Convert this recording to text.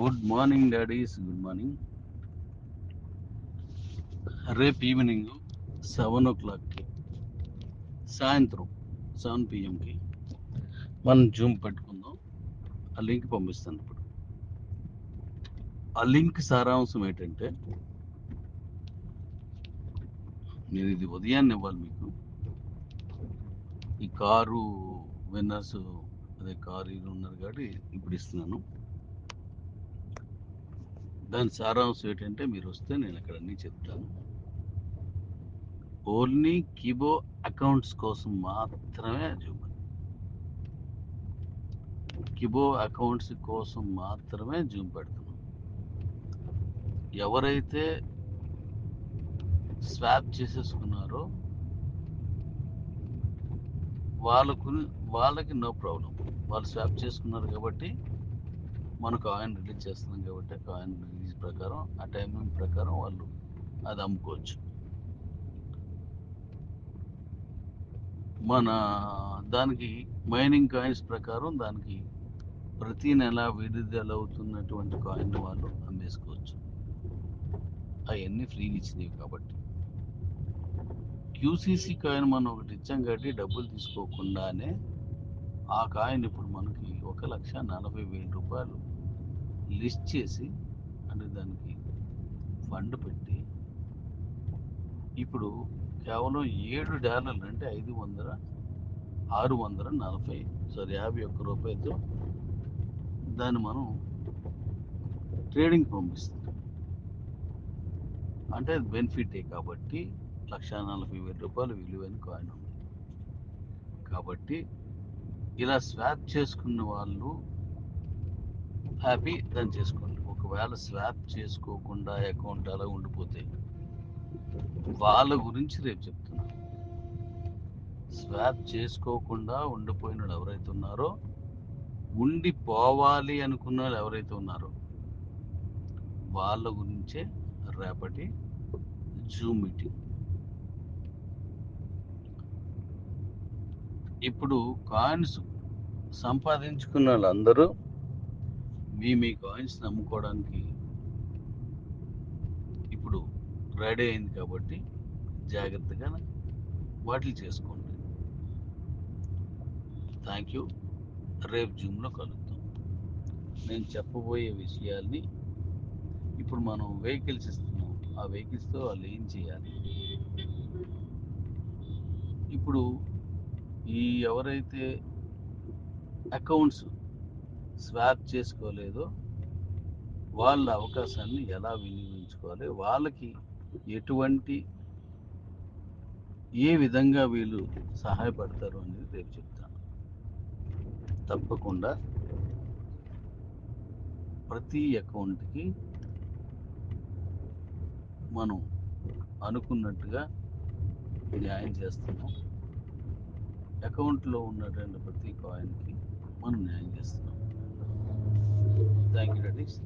Good morning daddies good morning రేపు evening seven ఓ క్లాక్కి సాయంత్రం సెవెన్ పిఎంకి మనం జూమ్ పెట్టుకుందాం. ఆ లింక్ పంపిస్తాను ఇప్పుడు. ఆ లింక్ సారాంశం ఏంటంటే నేను ఇది ఉదయాన్నే ఇవ్వాలి మీకు. ఈ కారు విన్నర్స్ అదే కారు ఉన్నారు కాబట్టి ఇప్పుడు ఇస్తున్నాను. దాని సారాంశం ఏంటంటే మీరు వస్తే నేను అక్కడ అన్నీ చెప్తాను. ఓన్లీ కిబో అకౌంట్స్ కోసం మాత్రమే జూమ్ కిబో అకౌంట్స్ కోసం మాత్రమే జూమ్ పెడుతున్నాం. ఎవరైతే స్వాప్ చేసేసుకున్నారో వాళ్ళకు వాళ్ళకి నో ప్రాబ్లం వాళ్ళు స్వాప్ చేసుకున్నారు కాబట్టి మన కాయిన్ రిలీజ్ చేస్తున్నాం కాబట్టి కాయిన్ రిలీజ్ ప్రకారం ఆ టైమింగ్ ప్రకారం వాళ్ళు అది అమ్ముకోవచ్చు. మన దానికి మైనింగ్ కాయిన్స్ ప్రకారం దానికి ప్రతి నెల విడుదల అవుతున్నటువంటి కాయిన్ వాళ్ళు అమ్మేసుకోవచ్చు. అవన్నీ ఫ్రీగా ఇచ్చినవి కాబట్టి. క్యూసీసీ కాయిన్ మనం ఒకటి ఇచ్చాం కాబట్టి డబ్బులు తీసుకోకుండానే ఆ కాయిన్ ఇప్పుడు మనకి ఒక లక్ష నలభై వేల రూపాయలు లిస్ట్ చేసి అంటే దానికి ఫండ్ పెట్టి ఇప్పుడు కేవలం ఏడు డాలర్లు అంటే ఐదు వందల ఆరు వందల నలభై. సారీ యాభై ఒక్క రూపాయలతో దాన్ని మనం ట్రేడింగ్ పంపిస్తాం అంటే అది బెనిఫిటే కాబట్టి లక్ష నలభై వేల రూపాయలు విలువైన కాయిన్ ఉంది. కాబట్టి ఇలా స్వాప్ చేసుకున్న వాళ్ళు హ్యాపీ దాన్ని చేసుకోండి. ఒకవేళ స్వాప్ చేసుకోకుండా అకౌంట్ అలా ఉండిపోతే వాళ్ళ గురించి రేపు చెప్తున్నా. స్వాప్ చేసుకోకుండా ఉండిపోయిన వాళ్ళు ఎవరైతే ఉన్నారో ఉండిపోవాలి అనుకున్న వాళ్ళు ఎవరైతే ఉన్నారో వాళ్ళ గురించే రేపటి జూమ్ మీటింగ్. ఇప్పుడు కాయిన్స్ సంపాదించుకున్న వాళ్ళందరూ మీ మీ కాయిన్స్ నమ్ముకోవడానికి ఇప్పుడు రెడీ అయింది కాబట్టి జాగ్రత్తగా వాటిని చేసుకోండి. థ్యాంక్ యూ రేపు జూమ్లో కలుద్దాం. నేను చెప్పబోయే విషయాల్ని ఇప్పుడు మనం వెహికల్స్ ఇస్తున్నాం. ఆ వెహికల్స్తో వాళ్ళు ఏం చేయాలి? ఇప్పుడు ఈ ఎవరైతే అకౌంట్స్ స్వాప్ చేసుకోలేదో. వాళ్ళ అవకాశాన్ని ఎలా వినియోగించుకోవాలి? వాళ్ళకి ఎటువంటి ఏ విధంగా వీళ్ళు సహాయపడతారు అనేది రేపు చెప్తాను తప్పకుండా ప్రతి అకౌంట్కి మనం అనుకున్నట్టుగా న్యాయం చేస్తున్నాం. అకౌంట్లో ఉన్నటువంటి ప్రతి కాయిన్కి మనం న్యాయం చేస్తున్నాం. Thank you daddy's